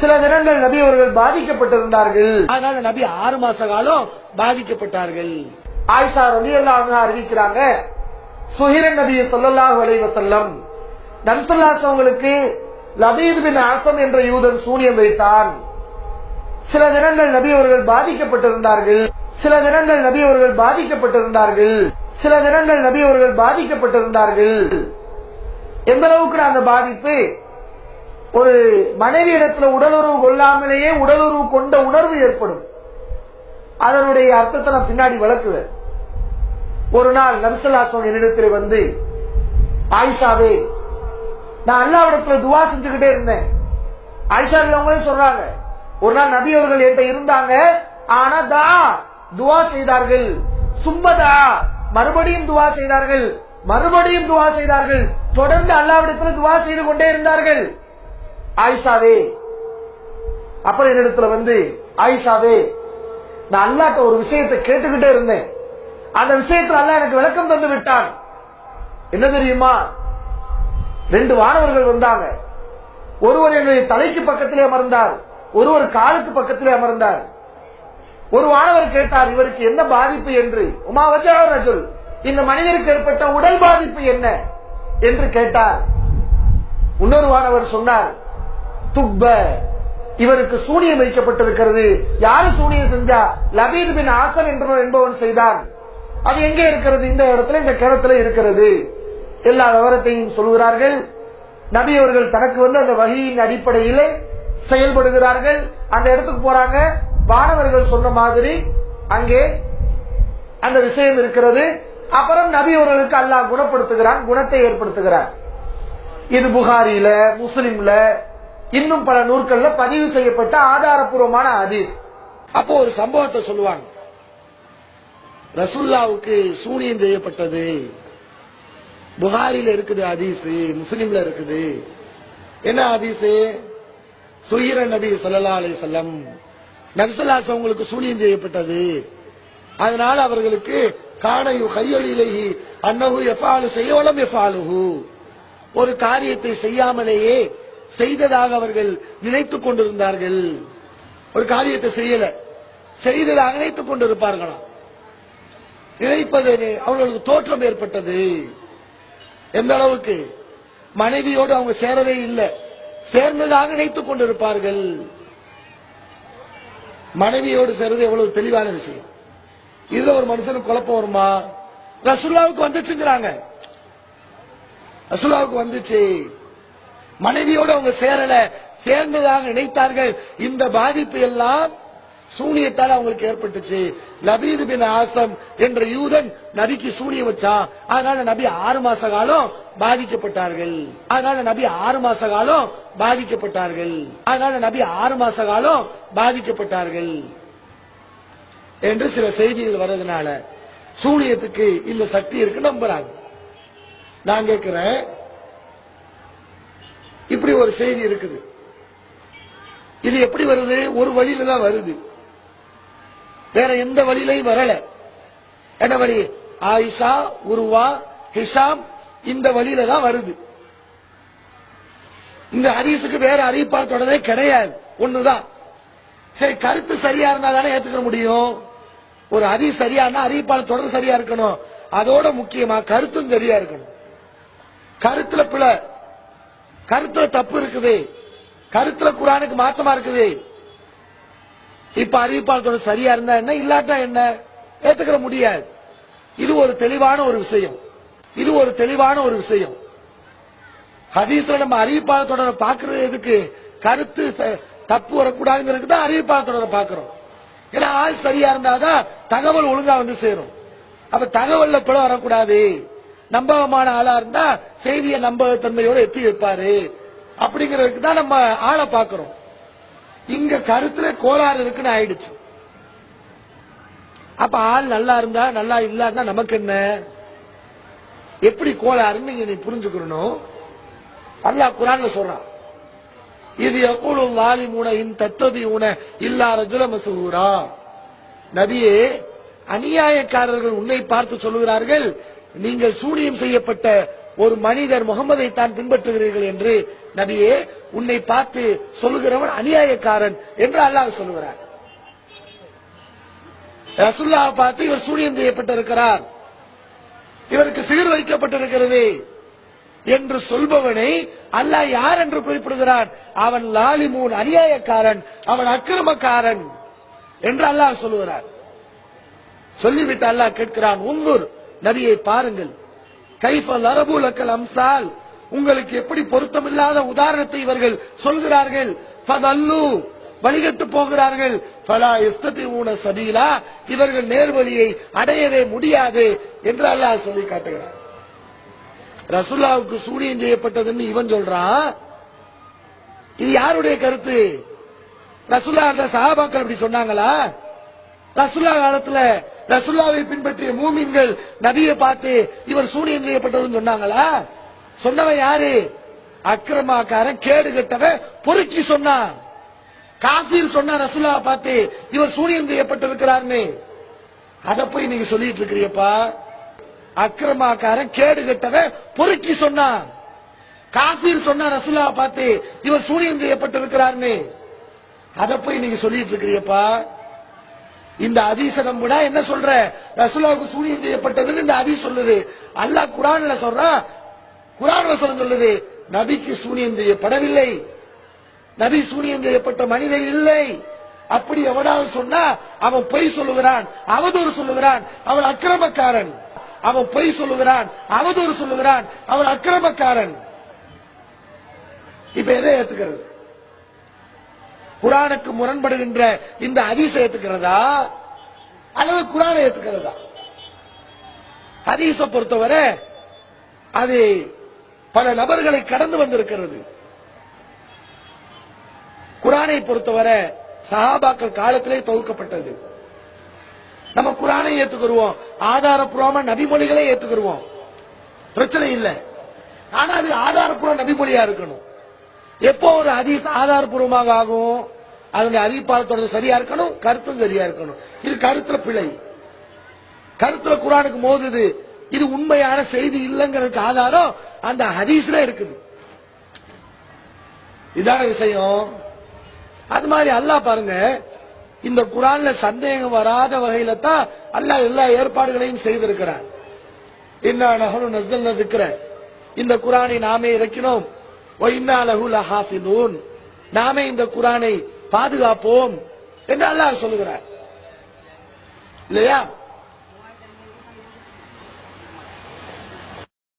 சில தினங்கள் நபி அவர்கள் பாதிக்கப்பட்டிருந்தார்கள். அதனால நபி ஆறு மாச காலம் பாதிக்கப்பட்டார்கள். ஆயிஷா அன்ஹா அறிவிக்கிறாங்க சுஹிரன் நபி ஸல்லல்லாஹு அலைஹி வஸல்லம் நபிசல்லாஸ் அவங்களுக்கு லபீத் பின் ஆசம் என்ற யூதன் சூனியம் வைத்தான். சில தினங்கள் நபி அவர்கள் பாதிக்கப்பட்டிருந்தார்கள். சில தினங்கள் நபி அவர்கள் பாதிக்கப்பட்டிருந்தார்கள். சில தினங்கள் நபி அவர்கள் பாதிக்கப்பட்டிருந்தார்கள். எந்த அளவுக்கு அந்த பாதிப்பு? ஒரு மனைவி இடத்துல உடலுறவு கொள்ளாமலேயே உடலுறவு கொண்ட உணர்வு ஏற்படும். அதனுடைய அர்த்தத்தை நான் பின்னாடி விளக்குவேன். ஒரு நாள் நபிசல்லாசம் என்னிடத்தில் வந்து ஆயிஷாவே நான் அல்லாவிடத்துல துவா செஞ்சுக்கிட்டே இருந்தேன். ஆயிஷா இல்லவங்களே சொல்றாங்க ஒரு நாள் நபி அவர்கள் என்கிட்ட இருந்தாங்க ஆனா தா துவா செய்தார்கள். சும்பதா மறுபடியும் துவா செய்தார்கள். மறுபடியும் துவா செய்தார்கள். தொடர்ந்து அல்லாவிடத்துல துவா செய்து கொண்டே இருந்தார்கள். ஆயிஷாவே. அப்புறம் என்னிடத்துல வந்து ஆயிஷாவே நான் அல்லாட்ட ஒரு விஷயத்தை கேட்டுக்கிட்டே இருந்தேன். அந்த விஷயத்துல அல்ல எனக்கு விளக்கம் தந்து விட்டான். என்ன தெரியுமா? ரெண்டு வானவர்கள் வந்தாங்க. ஒருவர் என்னுடைய தலைக்கு பக்கத்திலே அமர்ந்தார். ஒருவர் காலுக்கு பக்கத்திலே அமர்ந்தார். ஒரு வானவர் கேட்டார் இவருக்கு என்ன பாதிப்பு என்று? உமா ரஜுல் இந்த மனிதருக்கு ஏற்பட்ட உடல் பாதிப்பு என்ன? என்று கேட்டார். இன்னொரு வானவர் சொன்னார் துப்ப. இவருக்கு சூனியம் வைக்கப்பட்டிருக்கிறது. யாரு சூனியம் செஞ்சா? லபீத் பின் ஆசன் என்ற என்பவன் செய்தான். அது எங்கே இருக்கிறது? இந்த இடத்துல இந்த கிணத்துல இருக்கிறது. எல்லா விவரத்தையும் சொல்கிறார்கள். நபி அவர்கள் தனக்கு வந்து அந்த வகையின் அடிப்படையில் செயல்படுகிறார்கள். அந்த இடத்துக்கு போறாங்க. வானவர்கள் சொன்ன மாதிரி அங்கே அந்த விஷயம் இருக்கிறது. அப்புறம் நபி அவர்களுக்கு அல்லாஹ் குணப்படுத்துகிறான் குணத்தை ஏற்படுத்துகிறார் இது புகாரியில முஸ்லிம்ல இன்னும் பல நூற்கள்ல பதிவு செய்யப்பட்ட ஆதாரப்பூர்வமான ஹதீஸ். அப்போ ஒரு சம்பவத்தை சொல்லுவாங்க. ரசுல்லாவுக்கு சூனியம் செய்யப்பட்டது. புகாரில இருக்குது ஹதீஸ் முஸ்லிம்ல இருக்குது. என்ன ஹதீஸ்? சுயிர நபி ஸல்லல்லாஹு அலி சொல்லம் நபிசல்லாஸ் அவங்களுக்கு சூனியம் செய்யப்பட்டது. அதனால அவர்களுக்கு காணையு கையொலியிலேயே அன்னஹு எஃபாலு செய்யவளம் எஃபாலுஹு ஒரு காரியத்தை செய்யாமலேயே செய்ததாக அவர்கள் நினைத்துக் கொண்டிருந்தார்கள். ஒரு காரியத்தை செய்யல. செய்ததாக நினைத்துக் கொண்டிருப்பார்களாம் நினைப்பது அவர்களுக்கு தோற்றம் ஏற்பட்டது. எந்த அளவுக்கு? மனைவியோடு அவங்க சேரவே இல்லை. சேர்ந்ததாக நினைத்துக் கொண்டிருப்பார்கள். மனைவியோடு சேர்றது எவ்வளவு தெளிவான விஷயம். இதுல ஒரு மனுஷனுக்கு குழப்பம் வருமா? ரசுல்லாவுக்கு வந்துச்சுங்கிறாங்க. ரசுல்லாவுக்கு வந்துச்சு. மனைவியோடு அவங்க சேரல சேர்ந்ததாக நினைத்தார்கள். இந்த பாதிப்பு எல்லாம் சூனியத்தால் அவங்களுக்கு ஏற்பட்டுச்சு. லபீது பின் ஆசம் என்ற யூதன் நபிக்கு சூனியம் வச்சான் அதனால நபி ஆறு மாச காலம் பாதிக்கப்பட்டார்கள். அதனால நபி ஆறு மாச காலம் பாதிக்கப்பட்டார்கள். அதனால நபி ஆறு மாச காலம் பாதிக்கப்பட்டார்கள். என்று சில செய்திகள் வர்றதுனால சூனியத்துக்கு இந்த சக்தி இருக்கு நம்புறாங்க. நான் கேட்கிறேன் இப்படி ஒரு செய்தி இருக்குது. இது எப்படி வருது? ஒரு வழியில தான் வருது. வேற எந்த வழியிலையும் வரல. என்ன வழி? ஆயிஷா உருவா ஹிஷாம் இந்த வழியில தான் வருது. இந்த ஹரிசுக்கு வேற அறிவிப்பால் தொடரே கிடையாது. ஒண்ணுதான். சரி கருத்து சரியா இருந்தா தானே ஏத்துக்க முடியும். ஒரு அறி சரியானா அறிவிப்பால் தொடர் சரியா இருக்கணும். அதோட முக்கியமா கருத்தும் சரியா இருக்கணும். கருத்துல பிள்ளை கருத்துல தப்பு இருக்குது. கருத்துல குரானுக்கு மாத்தமா இருக்குது. இப்ப அறிவிப்பாளர் சரியா இருந்தா என்ன இல்லாட்டா என்ன? ஏத்துக்கிற முடியாது. இது ஒரு தெளிவான ஒரு விஷயம். இது ஒரு தெளிவான ஒரு விஷயம். ஹதீஸ்ல நம்ம அறிவிப்பாளர் தொடரை பாக்குறது எதுக்கு? கருத்து தப்பு வரக்கூடாதுங்கிறதுக்கு தான் அறிவிப்பாளர் தொடரை பாக்குறோம். ஏன்னா ஆள் சரியா இருந்தாதான் தகவல் ஒழுங்கா வந்து சேரும். அப்ப தகவல்ல பிழை வரக்கூடாது. நம்பகமான ஆளா இருந்தா செய்தியை நம்பகத்தன்மையோட எத்தி வைப்பாரு. அப்படிங்கிறதுக்கு தான் நம்ம ஆளை பாக்குறோம் இங்க கருத்துல கோளாறு இருக்குன்னு ஆயிடுச்சு. அப்ப ஆள் நல்லா இருந்தா நல்லா இல்லான்னா நமக்கு என்ன? எப்படி கோளாறுன்னு நீங்க நீ புரிஞ்சுக்கணும் அல்லாஹ் குரான்ல சொல்றான். இது எப்பொழு வாலி இன் தத்தபி உன இல்லா ரஜுல மசூரா. நபியே அநியாயக்காரர்கள் உன்னை பார்த்து சொல்லுகிறார்கள் நீங்கள் சூனியம் செய்யப்பட்ட ஒரு மனிதர் முகமதை தான் பின்பற்றுகிறீர்கள் என்று நபியே உன்னை பார்த்து சொல்லுகிறவன் அநியாயக்காரன் என்று அல்லாஹ் சொல்லுகிறார் ரசுல்லாவை பார்த்து இவர் சூனியம் செய்யப்பட்டிருக்கிறார். இவருக்கு சிகிர் வைக்கப்பட்டிருக்கிறது என்று சொல்பவனை அல்லாஹ் யார் என்று குறிப்பிடுகிறான்? அவன் லாலிமூன் அநியாயக்காரன் அவன் அக்கிரமக்காரன் என்று அல்லாஹ் சொல்லுகிறார் சொல்லிவிட்டு அல்லாஹ் கேட்கிறான் உங்கூர் நபியை பாருங்கள். கைஃபல் அரபுலக்கல் அம்சால். உங்களுக்கு எப்படி பொருத்தமில்லாத உதாரணத்தை இவர்கள் சொல்கிறார்கள்? ஃபதல்லு. வழிகட்டு போகிறார்கள். ஃபலா ஊன சபீலா. இவர்கள் நேர்வழியை அடையவே முடியாது என்று அல்லாஹ் சொல்லி காட்டுகிறார். ரசுல்லாவுக்கு சூனியம் செய்யப்பட்டதுன்னு இவன் சொல்றான். இது யாருடைய கருத்து? ரசுல்லா அந்த சஹாபாக்கள் அப்படி சொன்னாங்களா? ரசுல்லா காலத்துல ரசுல்லாவை பின்பற்றிய மூமின்கள் நபியை பார்த்து இவர் சூனியம் செய்யப்பட்டவர் சொன்னாங்களா? சொன்னவன் யாரு? அக்கிரமாக்காரன் கேடு கெட்டவன் பொறுக்கி சொன்னான். காஃபீர் சொன்ன ரசுல்லா பார்த்து இவர் சூனியம் செய்யப்பட்டிருக்கிறார்னு. அத போய் நீங்க சொல்லிட்டு இருக்கிறியப்பா அக்கிரமாக்காரன் கேடு கெட்டவன் பொறுக்கி சொன்னான். காஃபீர் சொன்ன ரசுல்லா பார்த்து இவர் சூனியம் செய்யப்பட்டிருக்கிறார்னு. அத போய் நீங்க சொல்லிட்டு இருக்கிறியப்பா இந்த அதீச நம்புனா என்ன சொல்ற? ரசூலாவுக்கு சூனியம் செய்யப்பட்டதுன்னு இந்த அதீஸ் சொல்லுது. அல்லாஹ் குரான்ல சொல்றான் குரான் வசனம் சொல்லுது நபிக்கு சூனியம் செய்யப்படவில்லை. நபி சூனியம் செய்யப்பட்ட மனிதன் இல்லை. அப்படி எவனாவது சொன்னா அவன் பொய் சொல்லுகிறான் அவதூறு சொல்லுகிறான் அவன் அக்கிரமக்காரன். அவன் பொய் சொல்லுகிறான் அவதூறு சொல்லுகிறான் அவன் அக்கிரமக்காரன். இப்ப எதை ஏத்துக்கிறது? குரானுக்கு முரண்படுகின்ற இந்த ஹதீஸை ஏத்துக்கிறதா? அல்லது குரானை ஏத்துக்கிறதா? ஹதீஸ பொறுத்தவரை அது பல நபர்களை கடந்து வந்திருக்கிறது. குரானை பொறுத்தவரை சஹாபாக்கள் காலத்திலே தொகுக்கப்பட்டது. நம்ம குரானை ஏத்துக்கிருவோம் ஆதாரப்பூர்வமா நபிமொழிகளை ஏத்துக்கிருவோம் பிரச்சனை இல்லை. ஆனா அது ஆதாரப்பூர்வ நபிமொழியா இருக்கணும். எப்போ ஒரு ஹதீஸ் ஆதாரப்பூர்வமாக ஆகும்? அதனுடைய அறிவிப்பாளத்தோட சரியா இருக்கணும் கருத்தும் சரியா இருக்கணும். இது கருத்துல பிழை. கருத்துல குரானுக்கு மோதுது. இது உண்மையான செய்தி இல்லைங்கிறதுக்கு ஆதாரம் அந்த ஹதீஸ்ல இருக்குது. இதான விஷயம். அது மாதிரி அல்லாஹ் பாருங்க இந்த குரான்ல சந்தேகம் வராத வகையில தான் அல்லாஹ் எல்லா ஏற்பாடுகளையும் செய்திருக்கிறான் என்ன நகரும் நசல் திக்ர. இந்த குரானை நாமே இறக்கினோம். லஹு நாமே இந்த குரானை பாதுகாப்போம் என்று அல்லாஹ் சொல்லுகிறார் இல்லையா?